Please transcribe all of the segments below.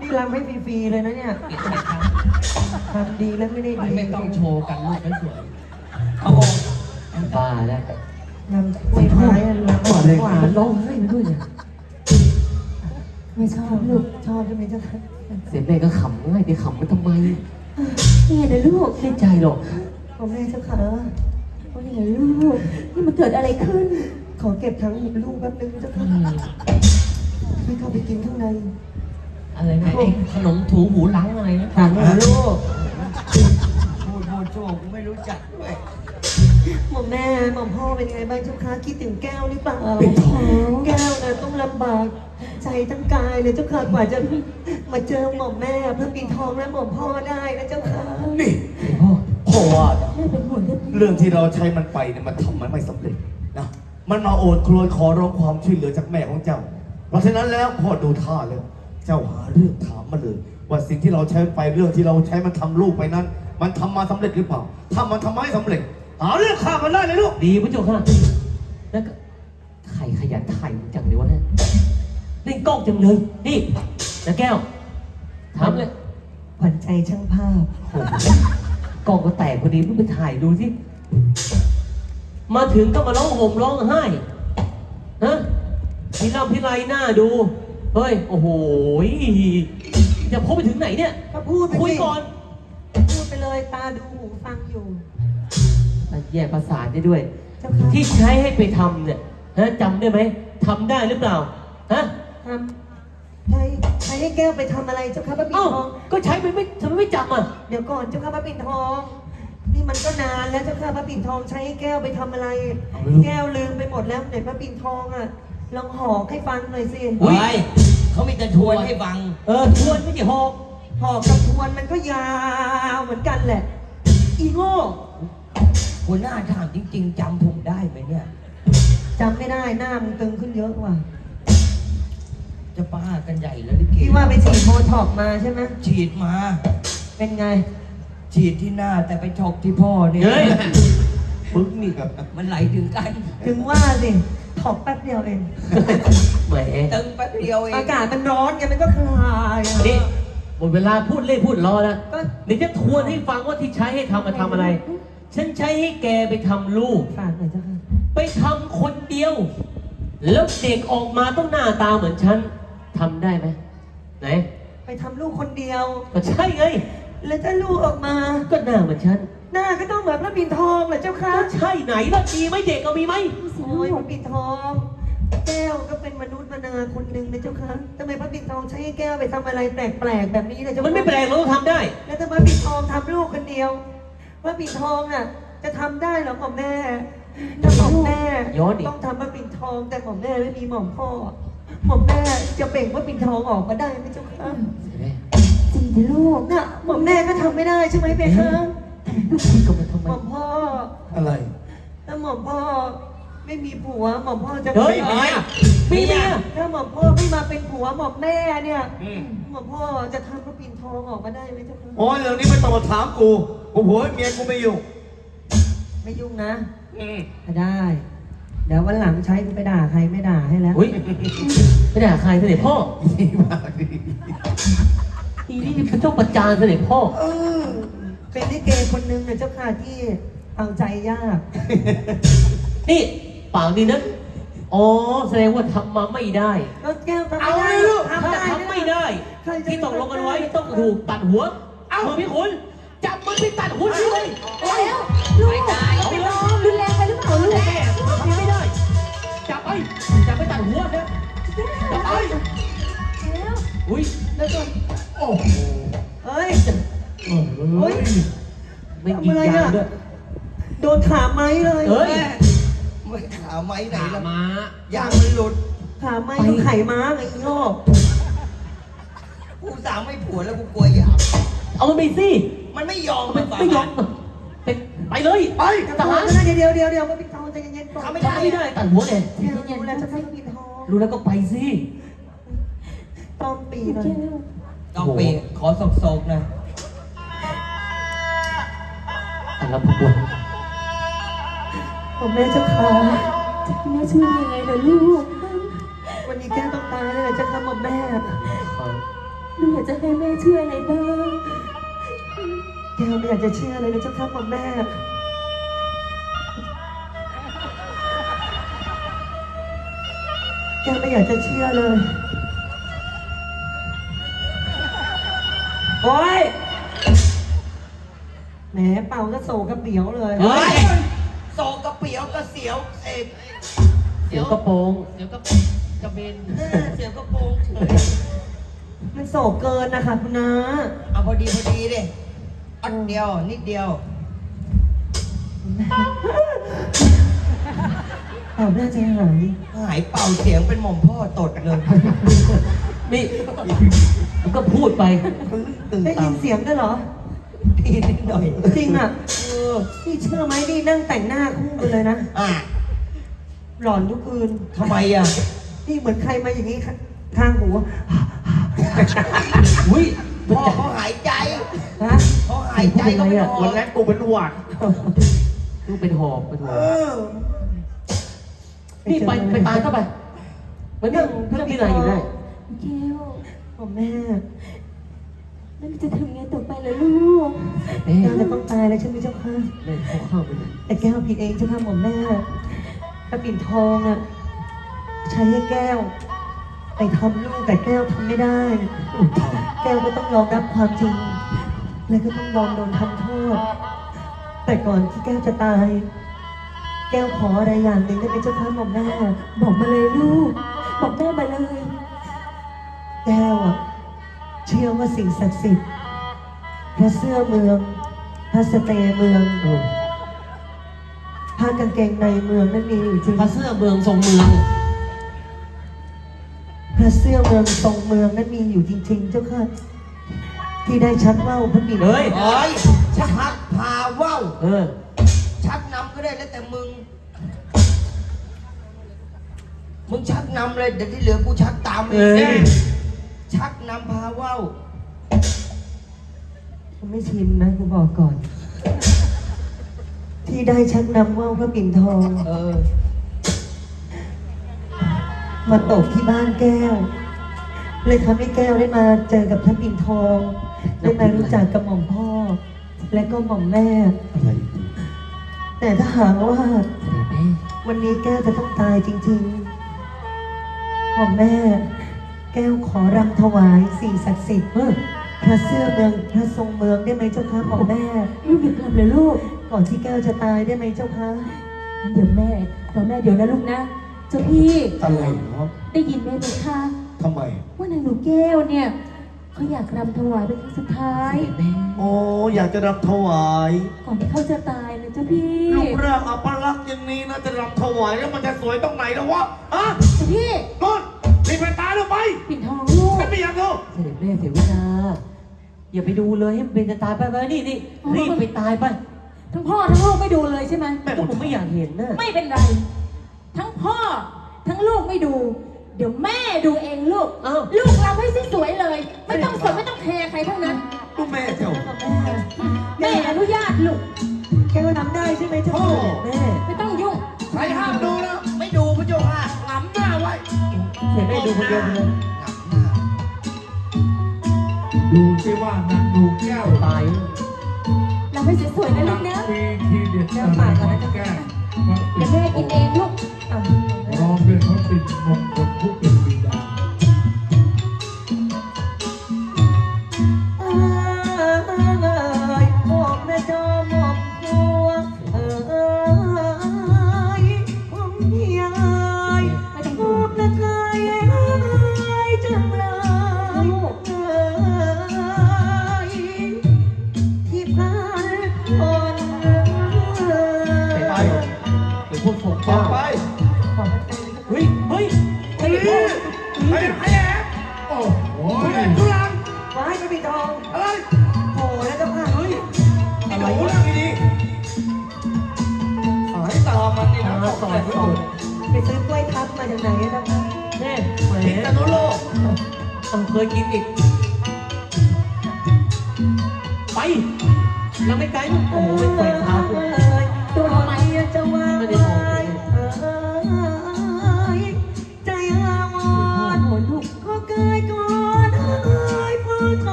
นี่รำให้ฟรีๆเลยนะเนี่ยปิดไม่ทันทำดีแล้วไม่ได้ดีไม่ต้องโชว์กันลูกสวยๆเอาองค์บ้าแล้วนำไม่พายอะรำหวานหวานร้องไห้มาด้วยเนี่ยไม่ชอบลูกชอบใช่ไหมเจ้าค่ะเสียแม่ก็ขำง่ายไปขำมันทำไมนี่นะลูกไม่ใจหรอกพ่อแม่เจ้าค่ะโอ้นี่นะลูกนี่มันเกิดอะไรขึ้น ขอเก็บทั้งลูกแป๊บนึงเจ้าค่ะให้เข้าไปกินข้างใน อะไรนะไอ้ขนมถูหูหลังอะไรนะถามหน่อยลูกพูดพูดโชว์กูไม่รู้จักด้วยหม่อมแม่หม่อมพ่อเป็นไงบ้างเจ้าค่ะคิดถึงแก้วหรือเปล่าเป็นท้องแก้วนะต้องลำบากใจทั้งกายเลยเจ้าค่ะกว่าจะมาเจอหม่อมแม่เพื่อปีนทองและหม่อมพ่อได้นะเจ้าค่ะนี่พ่อพ่อว่านะแม่เป็นห่วงกันเรื่องที่เราใช้มันไปเนี่ยมันทำมันไม่สำเร็จนะมันมาโอดครวญขอร้องความช่วยเหลือจากแม่ของเจ้า เพราะฉะนั้นแล้วพ่อดูท่าแล้วเจ้าหาเรื่องถามมาเลย ว่าสิ่งที่เราใช้ไปเรื่องที่เราใช้มันทำลูกไปนั้น มันทำมาสำเร็จหรือเปล่าถ้ามันทำไม่สำเร็จ หาเรื่องฆ่ามันได้เลยลูกดีพระเจ้าค่ะแล้วก็ใครขยันถ่ายจังเลยวะเนี่ยเล่นกล้องจังเลยนี่นะแก้วถามเลยขวัญใจช่างภาพโอ้โหกล้องก็แตกพอดีเพิ่งไปถ่ายดูสิมาถึงก็มาร้องห่มร้องไห้ฮะพิรำพิไรหน้าดู เฮ้ย โอ้โหจะพบไปถึงไหนเนี่ย ก็พูดไปสิคุยก่อน พูดไปเลยตาดูหูฟังอยู่ แยกประสานได้ด้วย เจ้าค่ะที่ใช้ให้ไปทำเนี่ยฮะจำได้ไหมทำได้หรือเปล่า ฮะ ทำใช้ใช้ให้แก้วไปทำอะไรเจ้าค่ะพระปิ่นเอ้า ทอง ก็ใช้ไปไม่ทำไมไม่จำอะ เดี๋ยวก่อนเจ้าค่ะพระปิ่นทอง นี่มันก็นานแล้วเจ้าค่ะพระปิ่นทองใช้ให้แก้วไปทำอะไร เอาไปลูกแก้วลืมไปหมดแล้วไหนพระปิ่นทองอะ ลองหอกให้ฟังหน่อยสิ อุ๊ย เฮ้ยเขามีแต่ชวนให้ฟัง เออทวนไม่ใช่หอกหอกกับทวนมันก็ยาวเหมือนกันแหละ อีโง่หัวหน้าถามจริง ๆจำผมได้ไหมเนี่ย จำไม่ได้หน้ามึงตึงขึ้นเยอะว่ะจะป้ากันใหญ่แล้วลิเกพี่ว่าไปฉีดโบท็อกซ์มาใช่ไหมฉีดมา เป็นไง ฉีดที่หน้าแต่ไปฉกที่พ่อเนี่ยเฮ้ยมึงนี่กับมันไหลถึงกัน ถึงว่าสิ ถอกแป๊บเดียวเอง แหมตึงแป๊บเดียวเองอากาศมันร้อนไงมันก็คลายอะนี่หมดเวลาพูดเล่นพูดล้อแล้วก็เดี๋ยวจะทวนให้ฟังว่าที่ใช้ให้ทำมาทำอะไร ฉันใช้ให้แกไปทำลูก ฝากหน่อยเจ้าค่ะไปทำคนเดียว แล้วเด็กออกมาต้องหน้าตาเหมือนฉันทำได้ไหมไหน ไปทำลูกคนเดียว ก็ใช่ไง แล้วถ้าลูกออกมา ก็หน้าเหมือนฉัน หน้าก็ต้องเหมือนพระปิ่นทองเหรอเจ้าค่ะก็ใช่ไหนล่ะมีไหมเด็กก็มีไหมโอ้ยพระปิ่นทองแก้วก็เป็นมนุษย์มนาคนหนึ่งนะเจ้าค่ะทำไมพระปิ่นทองใช้ให้แก้วไปทำอะไรแปลกๆแบบนี้เลยเจ้าค่ะมันไม่แปลกเราต้องทำได้ แล้วถ้าพระปิ่นทองทำลูกคนเดียวพระปิ่นทองอะ จะทำได้เหรอหม่อมแม่ถ้าหม่อมแม่ย้อนดิต้องทำพระปิ่นทอง แต่หม่อมแม่ไม่มีหม่อมพ่อหม่อมแม่จะเบ่งพระปิ่นทองออกมาได้ไหมเจ้าค่ะจริงนะลูกน่ะหม่อมแม่ก็ทำไม่ได้ใช่ไหมเบคะ ลูกคุยกับมันทำไมหม่อมพ่ออะไรถ้าหม่อมพ่อไม่มีผัวหม่อมพ่อจะเฮ้ยไม่มีเมีย ถ้าหม่อมพ่อไม่มาเป็นผัวหม่อมแม่เนี่ยอืม หม่อมพ่อจะทำพระปิ่นทองออกมาได้ไหมเจ้าค่ะโอ้ยเรื่องนี้ไม่ต้องมาถามกู กูผัวเมียกูไม่อยู่ไม่ยุ่งนะ อืมได้ เดี๋ยววันหลังใช้กูไปด่าใครไม่ด่าให้แล้ว อุ้ยไม่ได้ใครเสด็จพ่อดีมากดีอีนี่เป็นเจ้าประจานเสด็จพ่อ เออ เป็นลิเกคนหนึงนะเจ้าค่ะที่เอาใจยาก นี่ปากดีนะ อ๋อ แสดงว่าทำมาไม่ได้ แล้วแก้วทำเอาไม่เลได้ยลูกทำถ้าได้ทำไม่ได้ ใครจะที่ตกลงกันไว้ต้องถูกตัดหัว เอามือพี่ขุนจับมือพี่ตัดหัวเลยแล้วลูกเอาไปเลยรุนแรงไปหรือเปล่าลูกแม่ทำไม่ได้ จับไปจับไปตัดหัวนะจับไปแล้วอุ้ยแล้วก็โอ้โหเฮ้ย เฮ้เฮ้ยยไม่ยิงยางด้วย โดนขาไม้เลยเฮ้ย ไม่ขาไม้ไหนขาละม้ายางมันหลุดขาไม้ต้องไข่ม้าไงอีโง่กูสามไม่ผัวแล้วกูกลัวหยาบเอามันไปสิมันไม่ยอมมันไม่ยอมเป็นไปเลยไปทหารนะเดี๋ยวเดี๋ยวเดี๋ยวเดี๋ยวมาปิดทองใจเย็นๆก่อนทำไม่ทำไม่ได้ตัดหัวไงแก้วรู้แล้วจะให้ปิดทองรู้แล้วก็ไปสิต้อมปีหน่อยแก้วต้องเปย์ขอศกๆหนะ แต่ละพวกผมแม่เจ้าค่ะจะให้แม่ช่วยยังไงล่ะลูก วันนี้แก้วต้องตายแล้วแหละเจ้าค่ะหม่อมแม่แลูกอยากจะให้แม่ช่วยอะไรบ้างแก้วไม่อยากจะเชื่อเลยนะเจ้าค่ะหม่อมแม่แก้วไม่อยากจะเชื่อเลย โอ๊ยแห มเป่าก็โศกกระเปียวเลยเฮ้ย โศกกระเปียวกระเสียวเอ็ดเดี๋ยวกระโปรงเดี๋ยวก็กระเบนเสียวกระโปรงเฉยมันโศกเกินนะคะคุณน้าเอาพอดีพอดีดิอันเดียวนิดเดียวเป่าน่าจะหายหายเป่าเสียงเป็นหม่อมพ่อตดเลยนี่มันก็พูดไปตื่นได้ตายิมนเสียงด้วยเหรอ ทีนิดหน่อยจริงอะเออพี่เชื่อไหมนี่นั่งแต่งหน้าคู่กันเลยนะ อะหลอนทุกคืน ทำไมอะนี่เหมือนใครมาอย่างนี้ข้างข้างหูอุ้ยพ่อเขาหายใจฮะเขาหายใจก็ไม่ออกวันนั้นกูเป็นหวัดมึงเป็นหอบเป็นหอบเออนี่ไปไปตายเข้าไปมันนั่งเรื่องพิไรอยู่ได้ แก้วพ่อแม่ แล้วจะทำไงต่อไปล่ะลูกเอ๊ะแก้วจะต้องตายแล้วใช่ไหมเจ้าค่ะเล่เข้าเข้าไปเลยแต่แก้วผิดเองเจ้าค่ะหม่อมแม่พระปิ่นทองอะใช้ให้แก้ว ไปทำลูกแต่แก้วทำไม่ได้ แก้วก็ต้องยอมรับความจริง และก็ต้องยอมโดนทำโทษ แต่ก่อนที่แก้วจะตาย แก้วขออะไรอย่างหนึ่งได้ไหมเจ้าค่ะหม่อมแม่บอกมาเลยลูก บอกแม่มาเลย แก้วอะ เชื่อว่าสิ่งศักดิ์สิทธิ์พระเสื้อเมือง พระสเตย์เมืองเออผ้ากางเกงในเมืองนั้นมีอยู่จริงพระเสื้อเมืองทรงเมือง พระเสื้อเมืองทรงเมืองนั้นมีอยู่จริง ๆ เจ้าค่ะ ที่ได้ชักว่าวพระบิดาเฮ้ยโอ้ยชักพาว่าวเออ ชักนำก็ได้แล้วแต่มึง มึงชักนำเลยเดี๋ยวที่เหลือกูชักตามเอเอ้งย ชักนำพาว่าวผมไม่ชินนะกูบอกก่อน ที่ได้ชักนำว่าวพระปิ่นทอง เออ มาตกที่บ้านแก้ว เลยทำให้แก้วได้มาเจอกับพระปิ่นทอง ได้มารู้จักกับหม่อมพ่อ และก็หม่อมแม่ อะไรแต่ถ้าหากว่า วันนี้แก้วจะต้องตายจริงๆหม่อมแม่ แก้วขอรำถวายสิ่งศักดิ์สิทธิ์พระเสื้อเมืองพระทรงเมืองได้ไหมเจ้าคะหม่อมแม่ ลูกหยุดกลับเลยลูก ก่อนที่แก้วจะตายได้ไหมเจ้าคะเดี๋ยวแม่เดี๋ยวแม่เดี๋ยวนะลูกนะเจ้าพี่อะไรเนาะได้ยินไหมไหมคะทำไม ว่านางหนูแก้วเนี่ยเขาอยากรำถวายเป็นครั้งสุดท้าย โอ้อยากจะรับถวาย ก่อนที่เขาจะตายนะเจ้าพี่ลูกร่างอัปลักษณ์อย่างนี้นะจะรับถวายแล้วมันจะสวยตรงไหนแล้ววะฮะเจ้าพี่นน รีบไปตายแล้วไปปิ่นทองลูก ฉันไม่อยากดูเสด็จแม่เสียเวลาอย่าไปดูเลยให้มันเป็นจะตายไปไปนี่นี่รีบไปตายไปทั้งพ่อทั้งลูกไม่ดูเลยใช่ไหมแต่ผมไม่อยากเห็นนะไม่เป็นไร ทั้งพ่อ ทั้งลูกไม่ดู เดี๋ยวแม่ดูเองลูก เอ้าลูกเราให้สวยๆเลย ไม่ต้องสวยไม่ต้องแคร์ใครทั้งนั้น ดูแม่เจ้าแม่อนุญาตลูกแก้วทำได้ใช่ไหมเจ้าค่ะโอ้แม่ไม่ต้องยุ่งใครห้ามดูนะไม่ดูพระเจ้าค่ะหงำหน้า ไว้เห็นได้ดูคนเดียวเลยหนักหน้าดูสิว่านางดูแก้วตายเราให้สวยๆนะลูกนะมีทีเด็ดอะไรของแก้วว่าเดี๋ยวแม่กินเองลูกรอเพื่อนเขาติดมง พวกผมต่อเจ้าไปขอพระเจ้าเฮ้ยเฮ้ยไปดิไปดิไปแอบโอ้โหไปเล่นทุรังไว้พระปิ่นทองอะไรโผล่แล้วเจ้าค่ะเฮ้ยไอ้หนูนั่งดีๆสายตามันนี่นะตาสอดส่องไปซื้อกล้วยทับมาจากไหนอะเจ้าค่ะแม่แหมพิษณุโลกต้องเคยกินอีก ไป เราไม่ไกลมั้งโอ้โหไม่เคยพาคุณตัว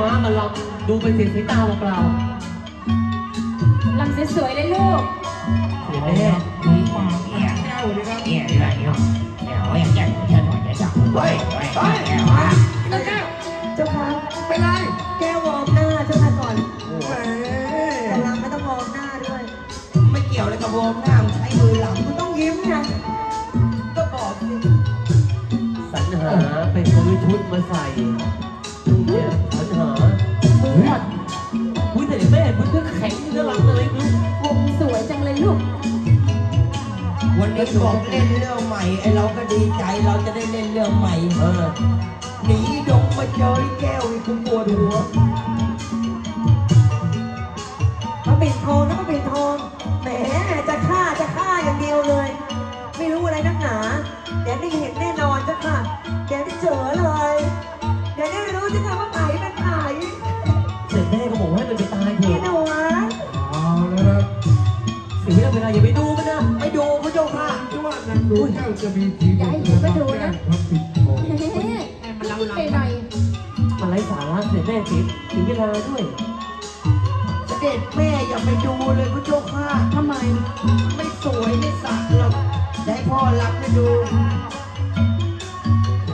ม้ามาลำดูเป็นเสียงสายตาเปล่าลำสวยๆเลยลูกๆเสด็จแม่เฮ้ยเฮ้ยเจ้าค่ะเป็นไรแก้ววอร์มหน้าเจ้าค่ะก่อนแต่ลำไม่ต้องวอร์มหน้าด้วยไม่เกี่ยวอะไรกับวงหน้าใช้มือหลังคุณต้องยิ้มนะก็บอกสิสรรหาไปซื้อชุดมาใส่ ก็แข็งเนื้อรังอะไรไม่รู้วงสวยจังเลยลูก วันนี้บอกเล่นเรื่องใหม่ ไอ้เราก็ดีใจเราจะได้เล่นเรื่องใหม่ เออ หนีดงมาเจอไอ้แก้วอีกกูปวดหัวมาปิดทองนะมาปิดทอง แหมจะฆ่าจะฆ่าอย่างเดียวเลย ไม่รู้อะไรนักหนา เดี๋ยวได้เห็นแน่นอนเจ้าค่ะ เดี๋ยวได้เจอเลย เดี๋ยวได้รู้เจ้าค่ะว่าไผ่ ที่ว่านางดูแก้วจะมีทีอย่าให้เห็นว่าดูนะพระปิดทองเฮ้ยไปหน่อยมันไร้สาระเสด็จแม่เสียเสียเวลาด้วย เสด็จแม่อย่าไปดูเลยพระเจ้าค่ะทำไม ไม่สวยไม่สักหรอกได้พ่อรับให้ดู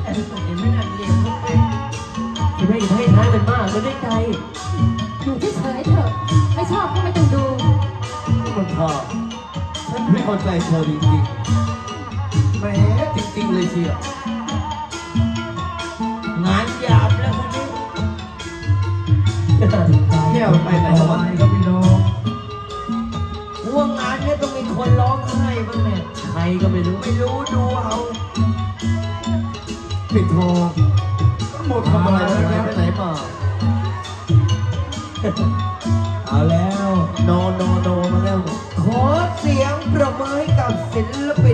แต่เห็นไม่น่าเรียนเขาเป็นเสด็จแม่อย่าให้ท้ายมันมากมันได้ใจอยู่เฉยๆเถอะ ไม่ชอบก็ไม่ต้องดูมันพาฉันไม่เข้าใจเธอจริงๆแห มจริงๆเลยเชียวงานหยาบแล้วคนนี้แก้วไปไหนต่อวะไปครับพี่น้องว่างานเนี้ต้องมีคนร้องไห้บ้างเนี่ยใครก็ไม่รู้ไม่รู้ดูเอาปิดทองหมดทำอะไรไปไหนไปไหนมาเอาแล้วโนโนโนมาแล้วขอเสียงประมือให้กับศิลปิน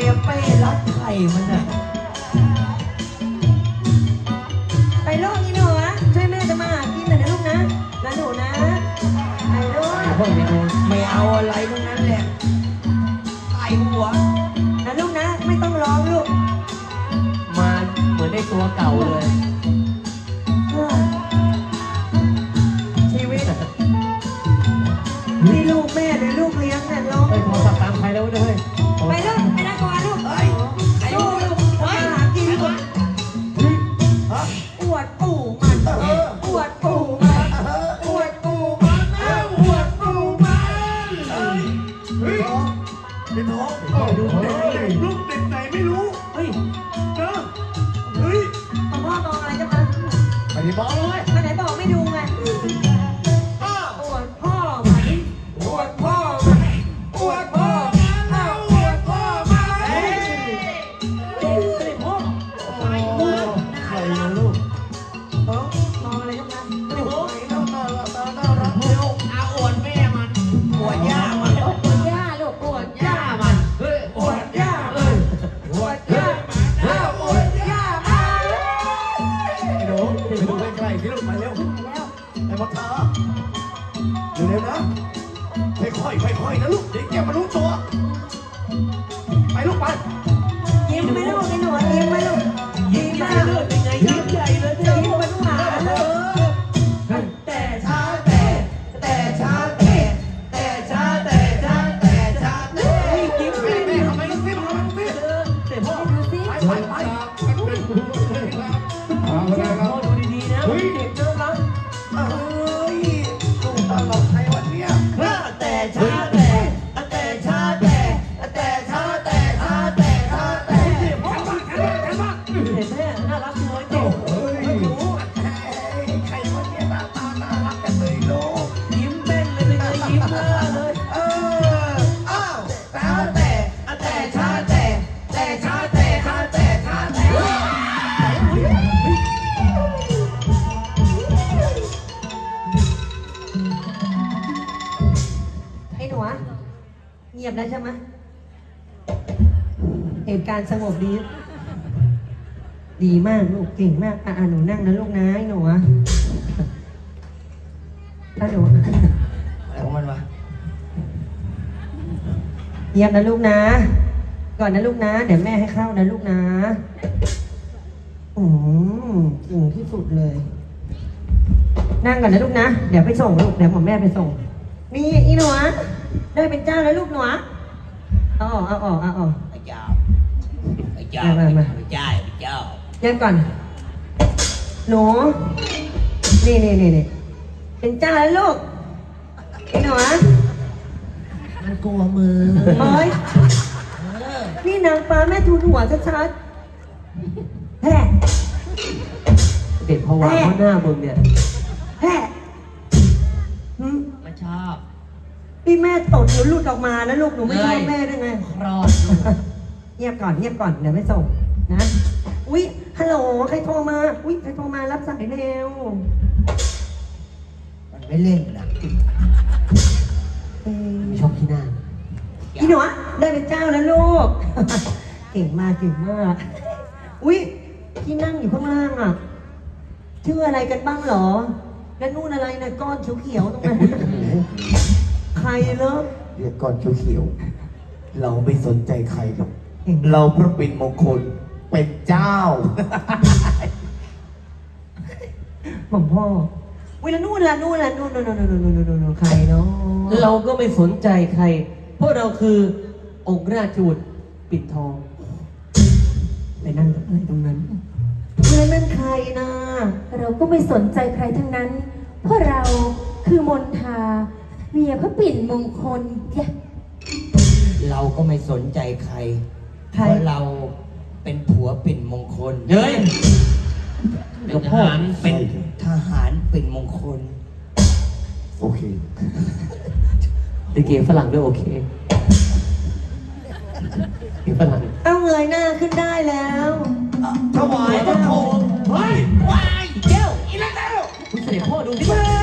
องได้ไงอะเป้รักไข่มันอะไปลูกพี่หนูอะช่วยแม่จะมาหากินหน่อยนะลูกนะแล้วหนูนะไปลูกพ่อไปดูไม่เอาอะไรทั้งนั้นแหละไอหัวนะลูกนะ ไม่ต้องร้องลูก มาเหมือนได้ตัวเก่าเลย บแล้วใช่ไหมเหตุการณ์สงบดี ดีมากลูกเก่งมากอะอะหนูนั่งนะลูกนะไอ้หนูอะอะหนูอะไรของมันวะเงียบนะลูกนะ ก่อนนะลูกนะ เดี๋ยวแม่ให้เข้านะลูกนะอืมเก่งที่สุดเลย นั่งก่อนนะลูกนะ เดี๋ยวไปส่งลูก เดี๋ยวผมแม่ไปส่ง นี่อีหนูอะ ได้เป็นเจ้าแล้วลูกหนูอะเอาออกเอาออกเอาออกไอ้เจ้าไอ้เจ้ามามามาไอ้เจ้าไอ้เจ้าเย็นก่อน หนู นี่นี่นี่นี่เป็นเจ้าแล้วลูกอีหนูอะมันกลัวมือเฮ้ยนี่นางฟ้าแม่ทูลหัวชัดๆแฮ่เด็กพะวาเพราะหน้ามึงเนี่ยแฮ่หึไม่ชอบ พี่แม่ตดหนูหลุดออกมาแล้วลูกหนูไม่ชอบเฮ้ยแม่ได้ไงคลอดลูกเงียบก่อนเงียบก่อนเดี๋ยวไม่ส่งนะอุ๊ยฮัลโหลใครโทรมาอุ๊ยใครโทรมารับสายเร็วมันไม่เล่นนะเอ้ยไม่ชอบขี้หน้าพี่หนูอะได้เป็นเจ้าแล้วลูก เก่งมากเก่งมากอุ๊ยที่นั่งอยู่ข้างล่างอะชื่ออะไรกันบ้างเหรอ แล้วนู่นอะไรนะก้อนเขียวๆตรงนั้น ใครเลิกเรียกก่อนเขียวๆเราไม่สนใจใครหรอกเก่งเราพระปิ่นมงคลเป็นเจ้าหม่อมพ่ออุ๊ยแล้วนู่นล่ะนู่นล่ะนู่นนู่นนู่นนู่นนู่นนู่นนู่นใครเนาะเราก็ไม่สนใจใคร เพราะเราคือองค์ราชบุตรปิดทองไปนั่งอะไรตรงนั้นแล้วนั่นใครนะ เราก็ไม่สนใจใครทั้งนั้น เพราะเราคือมนทาเมียพระปิ่นมงคลจ้ะเราก็ไม่สนใจใครใครเพราะเราเป็นผัวปิ่นมงคลเฮ้ย เป็นทหารเป็นทหารปิ่นมงคล โอเค ลิเกฝรั่งด้วยโอเคเกฝรั่งเอาเงยหน้าขึ้นได้แล้วถวายพระโคมเฮ้ยว้ายเจ้าอีละเจ้าคุณเสด็จพ่อดูดิโอ้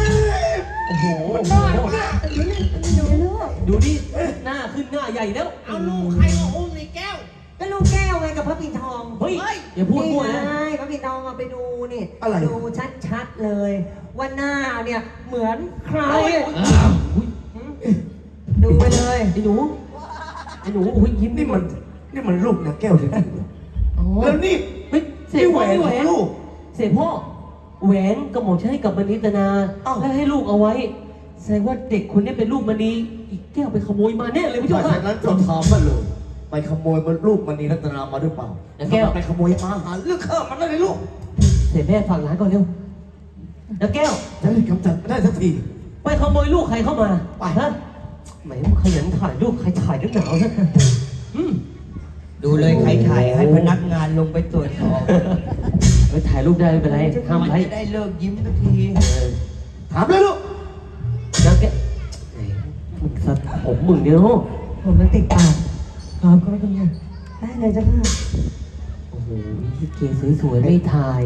โหดูลูกดูดิหน้าขึ้นหน้าใหญ่แล้ว เอาลูกใครมาอุ้มในแก้ว ก็ลูกแก้วไงกับพระปิ่นทองเฮ้ยเฮ้ยอย่าพูดมั่วนี่นะไงพระปิ่นทองเอาไปดูนี่อะไรดูชัดๆเลย ว่าหน้าเนี่ยเหมือนใครอุ๊ยดูไปเลยไอ้หนูไอ้หนูโอ้ยยิ้มนี่มันนี่มันลูกนะแก้วจริงๆเหรออ๋อแล้วนี่เฮ้ยเสด็นี่จแหวพ่อนของลูกเสด็จพ่อ แหวนกระหม่อมฉันให้กับมณีตนาอ้าว แล้วให้ลูกเอาไว้ แสดงว่าเด็กคนนี้เป็นลูกมณีอีกแก้วไปขโมยมาแน่เลยพี่เพเจ้าราะค่ะฉะนั้นเราถามมาเลย ไปขโมยมันลูกมณีรัตนามาหรือเปล่าแล้วแก้วถ้าไปขโมยมาหาเรื่องข้ามันได้เลยลูกเสด็จแม่ฝากร้านก่อนเร็วแล้วแก้ว จะได้กำจัดมันได้สักที ไปขโมยลูกใครเข้ามาไป ฮะแหมมึงขยันถ่ายรูปใครถ่ายนักหนาวนะอืมดูเลยใครถ่ายให้พนักงานลงไปตรวจสอบ ไปถ่ายรูปได้ไม่เป็นไรห้ามมันไลจะได้เลิกยิ้มสักทีถามเลยลูกแล้วแกแหมมึงสัตว์ผมมึงเดียวผมมันติดปากพร้อมก็ไม่เป็นไรได้เลยจ้ะค่ะโอ้โหที่เกสวยๆไม่ถ่าย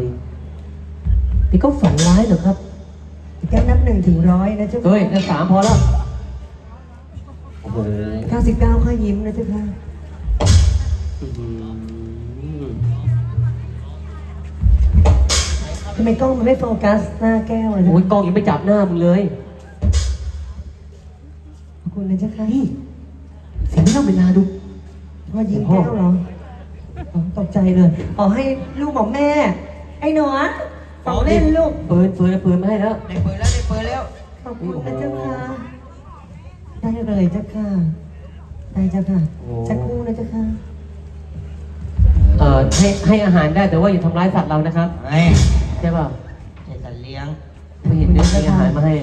นี่ก็ฝันร้ายเหรอครับแก้วนับหนึ่งถึงร้อยนะเจ้าค่ะเฮ้ยนั่นสามพอแล้วโอ้โหเก้าสิบเก้าค่อยยิ้มนะเจ้าค่ะ ทำไมกล้องมันไม่โฟกัสหน้าแก้วอะนะโอ้ยกล้องยังไม่จับหน้ามึงเลยขอบคุณนะเจ้าค่ะนี่เสียงไม่ต้องเวลาดูพอยิ้มแก้วเหรออ๋อตกใจเลยอ๋อให้ลูกบอกแม่ ไอ้หนูอะของเล่นลูก เปิดเปิดเปิดมาให้แล้ว ได้เปิดแล้วได้เปิดแล้ว ขอบคุณนะเจ้าค่ะ ได้เลยเจ้าค่ะ ได้เจ้าค่ะโอ้ สักครู่นะเจ้าค่ะ เอ่อให้ให้อาหารได้แต่ว่าอย่าทำร้ายสัตว์เรานะครับ ไอ้ ใช่ป่ะใช่สัตว์เลี้ยง ไม่เห็นเรื่องมีอาหารมาให้